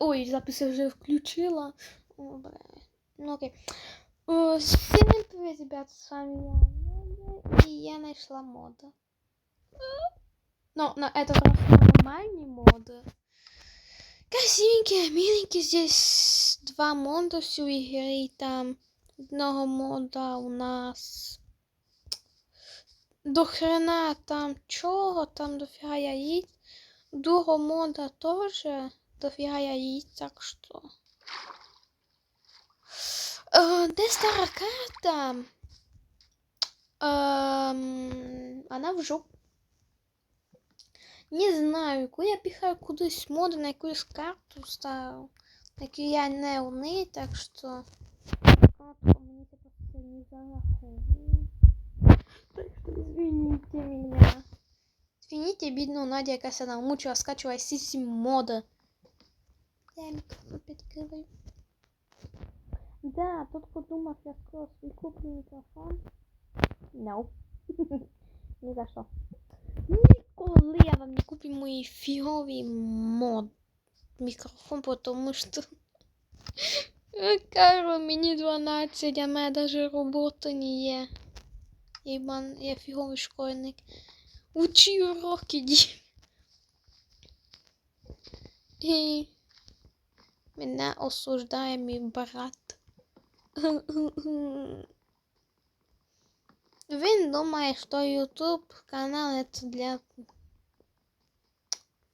Ой, запис я вже включила. Ну окей. Всем привет, ребят, с вами я, и я нашла мода. Но на этот раз нормальный моды. Красивенькие, миленькие. Здесь два мода всю игры, и там одного мода у нас до хрена там чого, там дофіга яїць. Другого мода тоже дофіга яїць, так що... Э, Де стара карта? Эм, Она в жопу. Не знаю, яку я піхаю кудись моду на якусь карту стару, на яку я не умею, так що карту мені тепер це не зараховує. Так что извините меня. Извините, бедную Надя, яка себя намучила, скачивая сиси мода. Я микрофон підкриваю. Да, тут подумав, я скоро свій куплю мікрофон. No. Ні за що. Ніколи я вам не куплю мої фігові мод мікрофон, тому що Кажу, мені 12, а мене навіть роботи не є. Єбан, я фіговий школьник. Учи уроки, ді. І мене осуждає мій брат. Він думає, що YouTube канал это для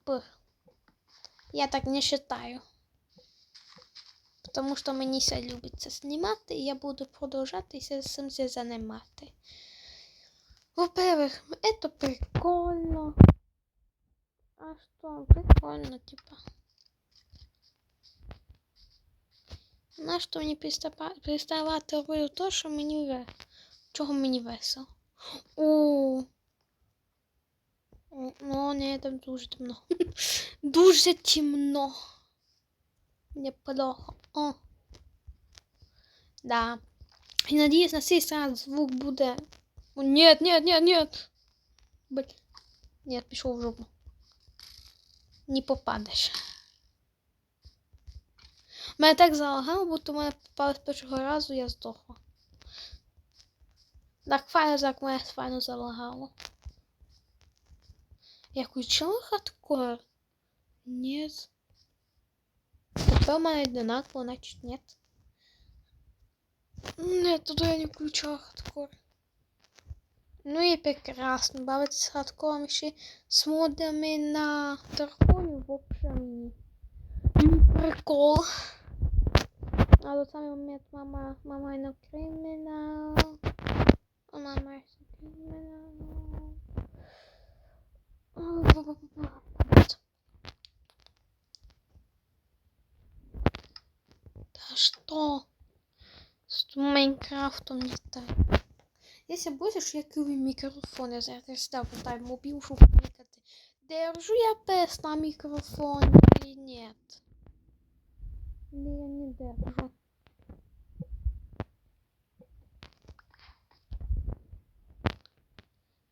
П. Я так не считаю. Потому що мені все любиться знімати, і я буду продовжати цим це займати. Во-первых, это прикольно. А что, прикольно, типа. На що мені приставати робити то, що мені ве... Чого мені весело? О. Ну, ні, там дуже темно. дуже темно. Мне плохо. О. Да. И надеюсь, на сей раз звук буде. О, нет, нет, нет, нет. Блин. Нет, пішов в жопу. Не попадеш. Мене так залагало, будто мене попало з першого разу, я здохла. Так файно, так мене файно залагало. Я включила хардкор? Нет. Тепер у мене одинаково, значить нет. Нет, туда я не включала хардкор. Ну и прекрасно. Бавиться с хардкором еще с модами на драконе, в общем, м, прикол. А тот самый момент мама, мама на криминал. А Мама на криминал. Вот. Да что? С Майнкрафтом не так. Если будешь, я кину микрофон, я зараз всегда пытаю мобил, чтобы кликати. Держу я пес на микрофоне или нет? Не держу?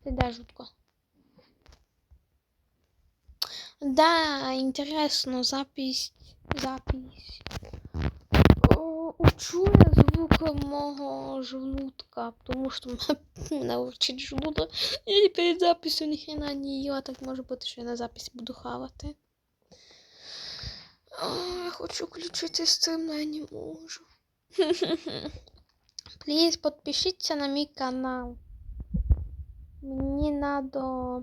Ты да, жутко. Да, интересно, запись, запись. Учу я звук мого желудка, потому что мене урчить желудок. Я перед записью ни хрена не їла, так може бути, що я на записі буду хавати. О, я хочу включити стрим, но я не можу. Плиз, подпишіться на мій канал. Мені надо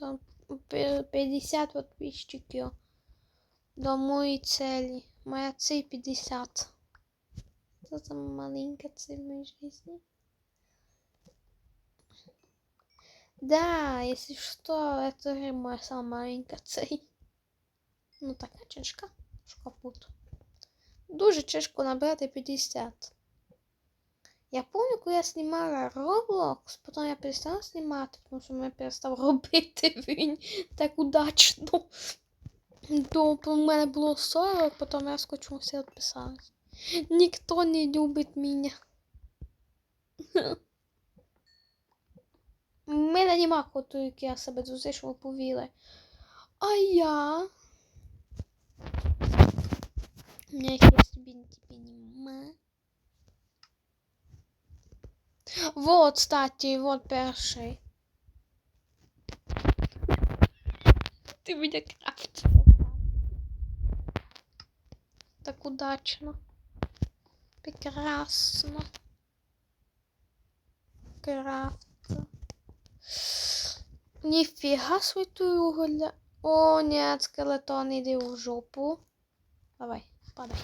там пе- 50 подписчиків до моєї цели. Моя цель 50. Это самая маленькая цель в моей жизни. Да, если что, это моя самая маленькая цель. Ну така чешка. Шкапут. Дуже чешку набрати 50. Я помню, коли я знімала Roblox, потім я перестала знімати, тому що мене перестав робити він так удачно. То у мене було 40, потім я скочилася і відписалась. Ніхто не любить мене. У мене нема коту, який я себе зустрічала повіли. А я У меня тебе, тебе нема. Вот, кстати, вот перший. Ты меня крафтил. Так удачно. Прекрасно. Крафт. Нифига святую уголья. О, нет, скелетон, иди в жопу. Давай, падай.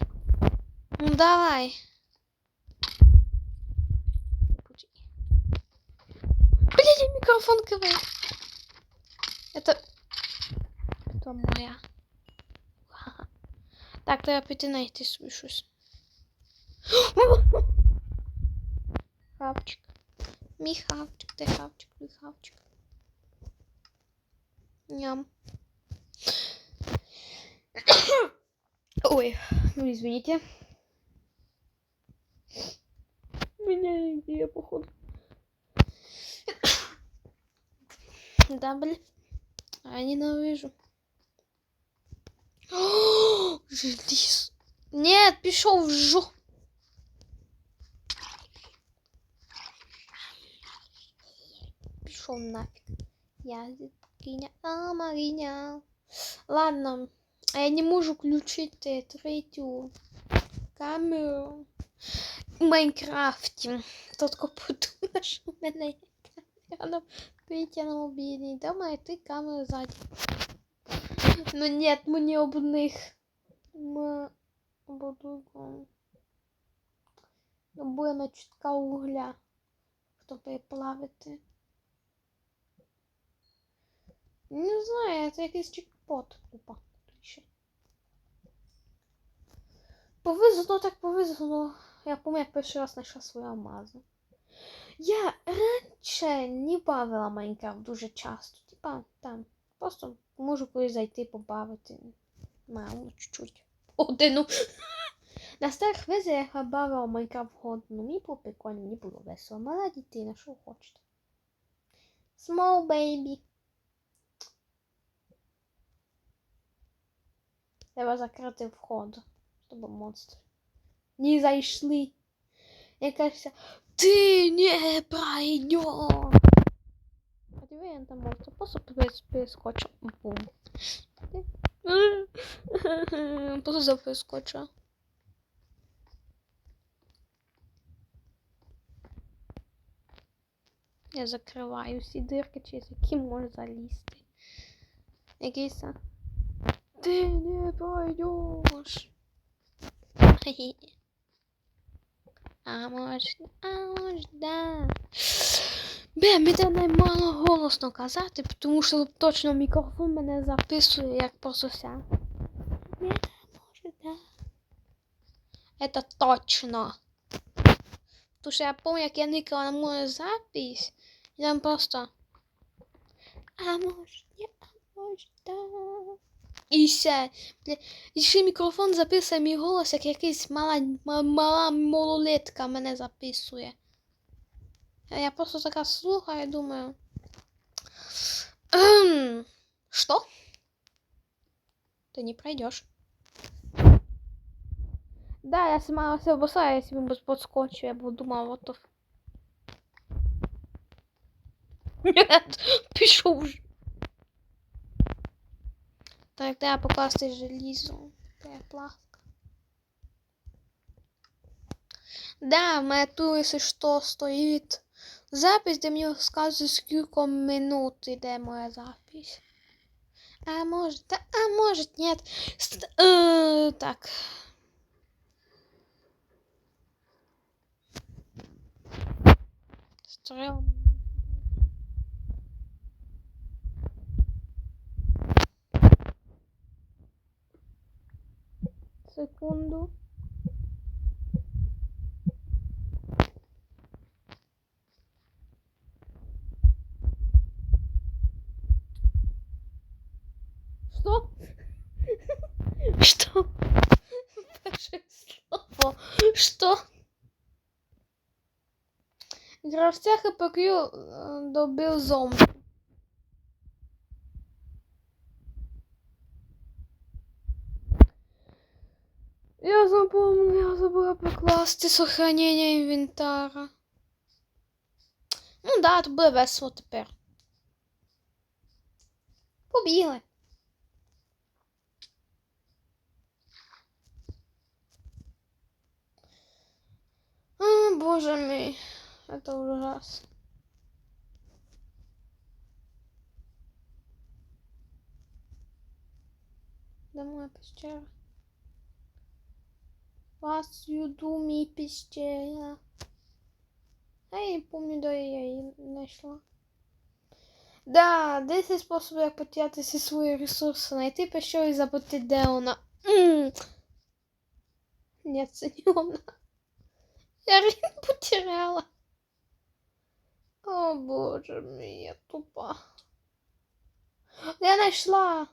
Ну давай. Блин, микрофон КВ. Это... Это моя. Так, треба піти знайти собі щось. Хавчик. Мій хавчик, де хавчик. Ням. Ой, ну извините. У меня идея, походу. Да, блин. А ненавижу. Желез. Нет, пішов в жо. Пішов нафиг. Я Киня, а, Мариня. Ладно, а я не можу включити третю камеру в Майнкрафті. Тотко подумає, що в мене є камера мобільній. Дома ти камеру ззаді. Ну нет, мені одних. Ми буду. Буде на чутка угля, щоб переплавити. Не знаю, це якийсь чекпот. Опа, ще. Повезло, так повезло. Я пам'ятаю, як перший раз знайшла свою алмазу. Я раніше не бавила Майнкрафт дуже часто. Типа там. Просто можу колись зайти побавити. Мало чуть-чуть. Годину. На старих версіях я бавила Майнкрафт годину. Мені було прикольно, мені було весело. Мала дитина, що хочете. Small baby. Треба закрити вход, щоб монстри не зайшли. Я кажется, ты не пройдешь. А тебе я там монстр просто перескочил. Бум. Просто перескочил. Я закриваю всі дирки, через які можу залізти. Якийсь Ты не пойдешь. А может, а может, да. Бе, мені треба мало голосно казати, тому що точно мікрофон мене записує як просто Не, може, да. Это точно. Тому що я помню, як я никала на мою запись, і там просто... А може, не, а може, да. І все. І ще мікрофон записує мій голос, як якась мала мала малолетка мене записує. А я просто така слухаю і думаю. Эм, что? Ты не пройдешь. Да, я сама себя босая, если бы подскочу, я бы думала, вот то. Нет, пішов уже. Так, треба покласти желізо. Переплавка. Да, в мене тут, якщо що, стоїть запись, де мені розказує, скільки минут іде моя запись. А может, да, а может, нет. Ст э, так. Стрел. Секунду. Что? Что? Слово. Что? Гравця ХПК добив зомбі. Я запомнила, я забула покласти сохранення інвентара. Ну да, то буде весело тепер. Побігли. О, боже мій, это ужас. Де моя пещера? Вас юду мій пещера. А я не помню, де я її знайшла. Да, 10 способів, як потеряти всі свої ресурси. Найти пещеру і забути, де вона. Ні, це не вона. Я Рін потеряла. О боже мій, я тупа. Я знайшла.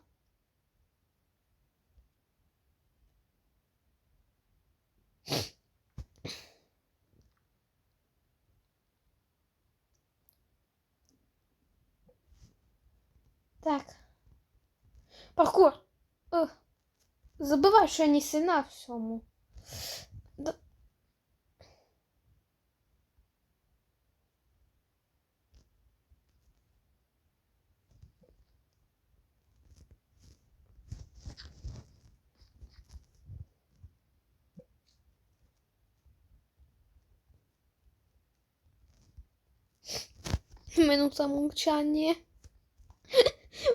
Так. Паркур. Ех. Забывай, що я не сильна в всьому. Да. Минута молчания.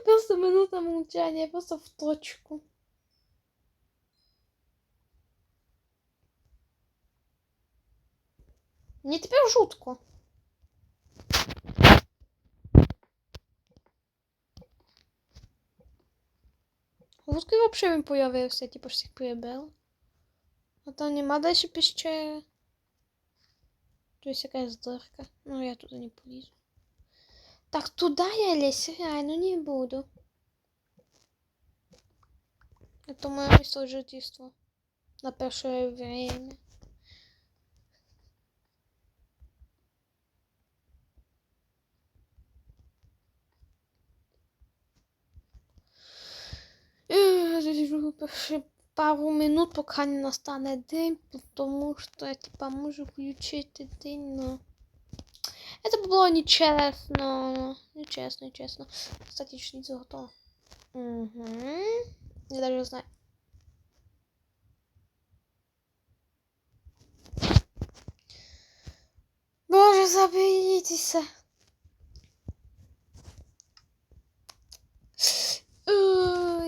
Просто минута молчания, просто в точку. Мені тепер жутко. Звідки взагалі він появився, типу ж всіх прибив? А там нема далі піщери. Тут якась дырка. Ну я туди не полізу. Так туда я лезть реально не буду. Это мое место. На первое время. Э, пару минут, пока не настане день, потому что я типа можу включити день, но... Это было нечестно. Нечестно, нечестно. Кстати, шлица готова. Угу. Я даже знаю. Боже, заберітеся. Е,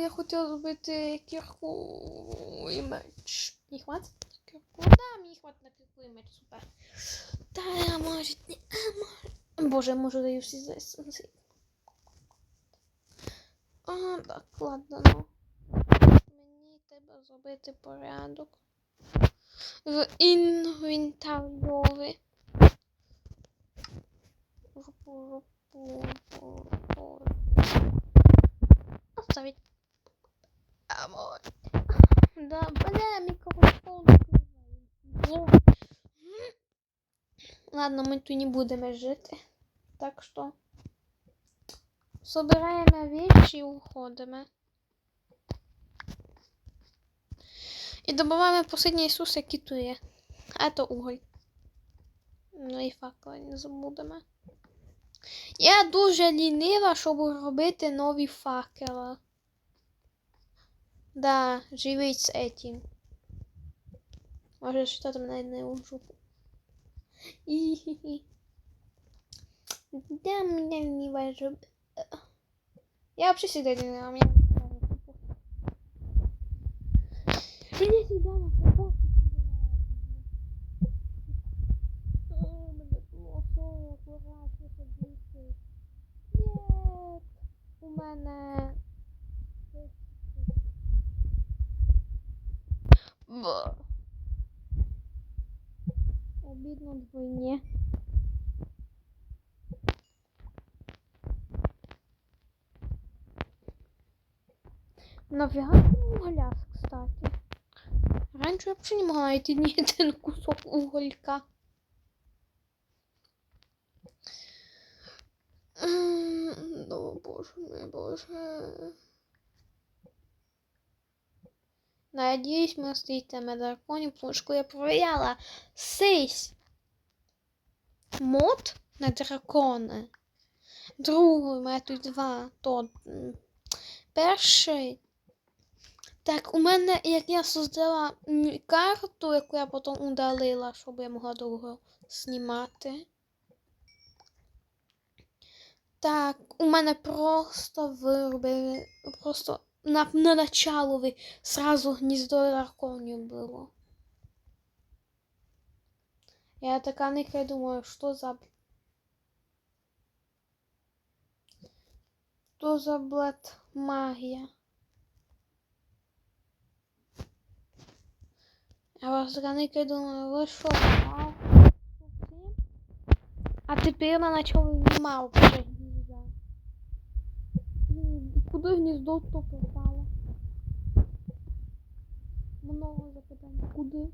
Я хотіла зробити кірку і меч. Не хватить Кірку? Да, мені хватить на і меч, супер. Та може не. А, може. Боже, може даю всі зайси. А, так, ладно, ну. Мені треба зробити порядок. В інвентарьові. Оставить. А, вот. Да, бля, микрофон. Ладно, ми тут не будемо жити. Так що собираємо вещи і уходимо. І добуваємо последній Ісус, який тут є. А то уголь. Ну і факели не забудемо. Я дуже лінива, щоб робити нові факели. Да, живіть з этим. Може, що там навіть не у жопу. І-хі-хі. Да, меня не важно. Я вообще всегда не знаю, у меня... Меня всегда на футбол Нет, у мене... Ба. Обідно двойне. Навігатор уголя, кстати. Раньше я вообще не могла найти ни один кусок уголька. М, Ну, боже мой, боже. Надіюсь, ми стоїтиме драконів, тому що коли я провіряла сись мод на дракони. Другий метод два, то перший. Так, у мене, як я создала карту, яку я потім удалила, щоб я могла довго знімати. Так, у мене просто виробили, просто на, на началові сразу гніздо драконів було. Я така нехай думаю, що за... Що за блед магія? Я вас така нехай думаю, що, мав? А теперь на гнізда. Блін, і Куди гніздо то попало? Много запитань. Куди?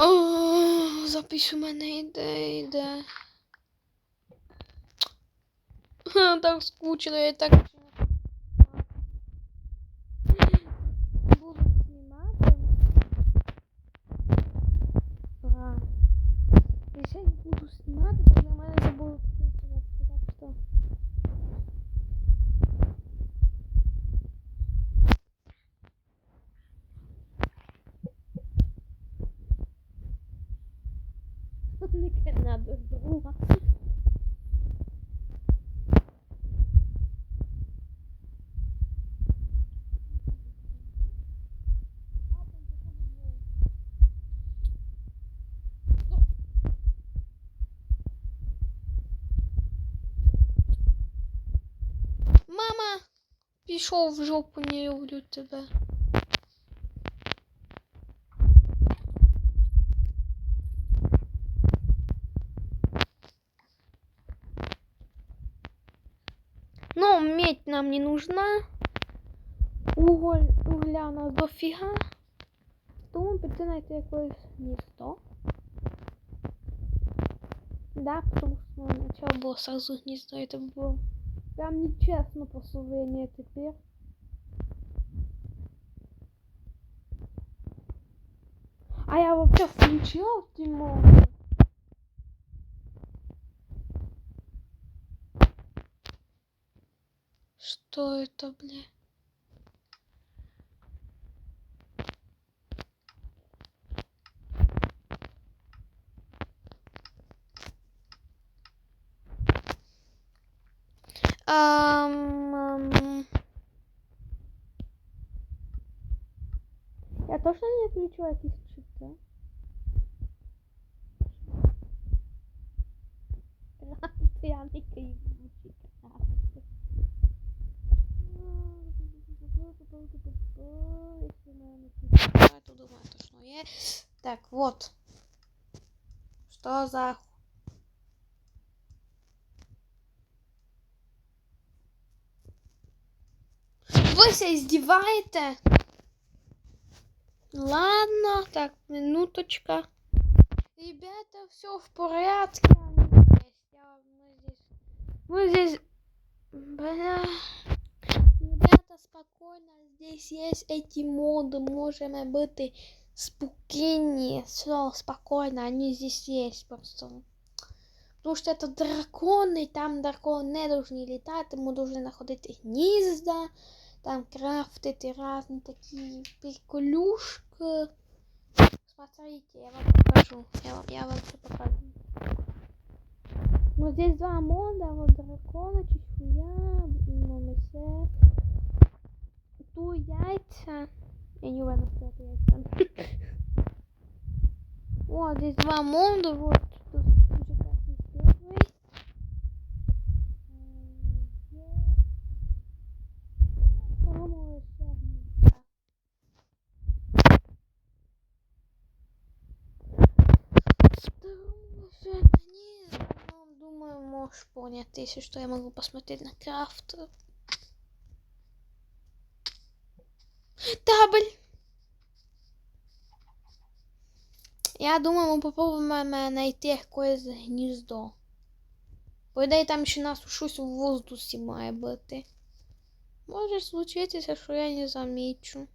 О, запись у мене йде, йде. Так скучно, я так пішов в жопу, не люблю тебе. Ну, медь нам не нужна. Уголь, угля у нас дофіга. Тому піти знайти якесь місто. Да, потому что начало было сразу гнездо, это было прям нечестно по словению теперь. А я вообще включила Тимон. Что это, бля? Не включила якісь чити? Я не кайфую. Если наверное, включила, то думаю, точно є. Так, вот. Что за Вы себя издеваете? Ладно, так, минуточка. Ребята, все в порядке. Мы здесь... Мы здесь... Бля... Ребята, спокойно. Здесь есть эти моды. Можем быть спокойнее. Все, спокойно. Они здесь есть просто. Потому что это драконы, там драконы не должны летать, мы должны находить гнезда, там крафтить разные такие приколюшки. Смотрите, я вам покажу. Я вам, я вам все покажу. Вот здесь два мода, вот дракона, чешуя, мамесе. Ту яйца. Я не уверена, что это яйца. Вот здесь два мода, вот. знаю, думаю, можешь понять, если что, я могу посмотреть на крафт. Табль! Я думаю, ми попробуємо знайти якесь гніздо. По ідеї там ще нас щось у воздусі має бути. Може случитися, що я не замічу.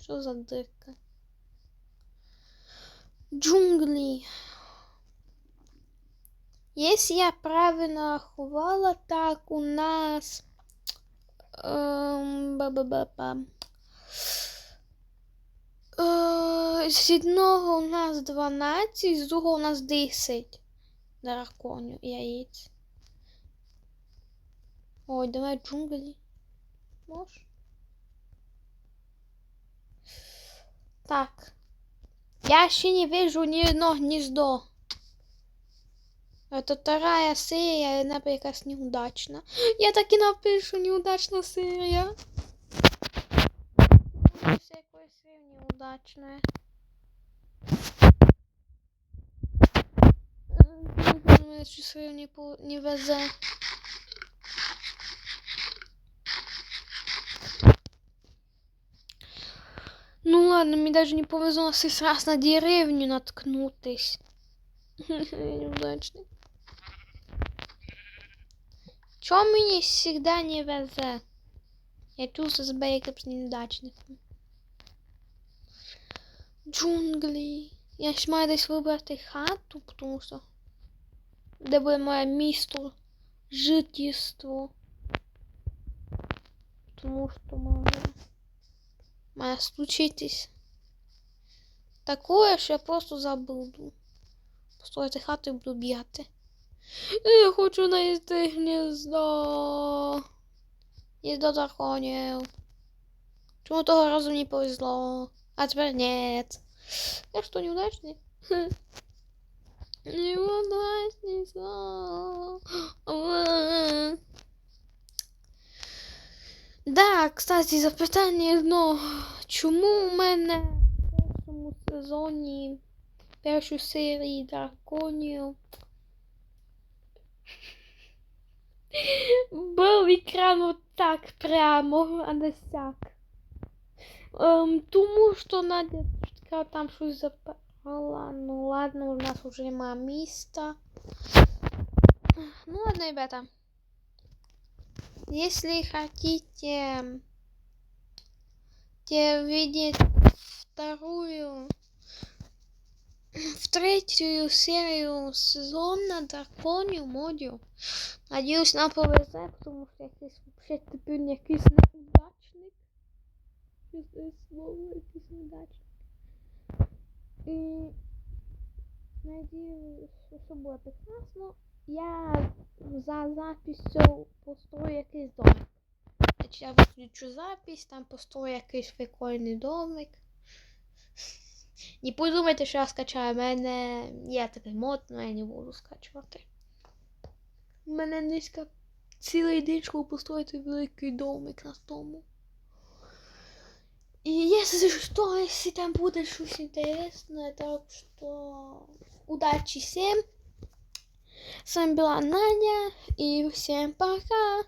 Що за дирка? Джунглі. Если я правильно рахувала, так у нас ем, ба-ба-ба-ба. Е, з одного у нас 12, з другого у нас 10 драконів яєць. Ой, давай джунглі. Можеш? Так. Я ще не вижу ни одно гнездо. Это вторая серия, она якась неудачна. Я так і напишу неудачна серія. Все якось серія неудачна. Мене цю серію не, по- не везе. Ну ладно, мне даже не повезло шесть раз на деревню наткнутись. Неудачный. Чё мне всегда не везе? Я чувствую себя якимсь неудачником. Джунглі. Я ж маю десь вибрати хату, тому що де буде моє місто жительство. Тому що може має случитись такое, що я просто забуду. Построїти хату і буду бігати. Я хочу знайти гніздо. Гніздо драконів. Чому того разу не повезло? А теперь нет. Я что, неудачный? Хм. Неудачница. Да, кстати, запитання одно. Чому у мене в першому сезоні першої серії драконів був екран вот так прямо, а не сяк. Ем, тому що Надя сказала, там щось запала. Ну ладно, у нас уже нема міста. Ну ладно, ребята. Если хотите те видеть вторую, в третью серию сезона Драконів модів, надіюсь, нам повезе, тому що якийсь вообще тепер якийсь неудачник. Чувствую слово якийсь неудачник. І надіюсь, що все буде прекрасно. Я за записью построю якийсь домик. Значить, я включу запись, там построю якийсь прикольний домик. Не подумайте, що я скачаю. У мене є такий мод, але я не буду скачувати. Мене низька цілий день, щоб построїти великий домик на тому. И если что, если там будет что-то интересное, так что удачи всем. С вами была Наня, и всем пока.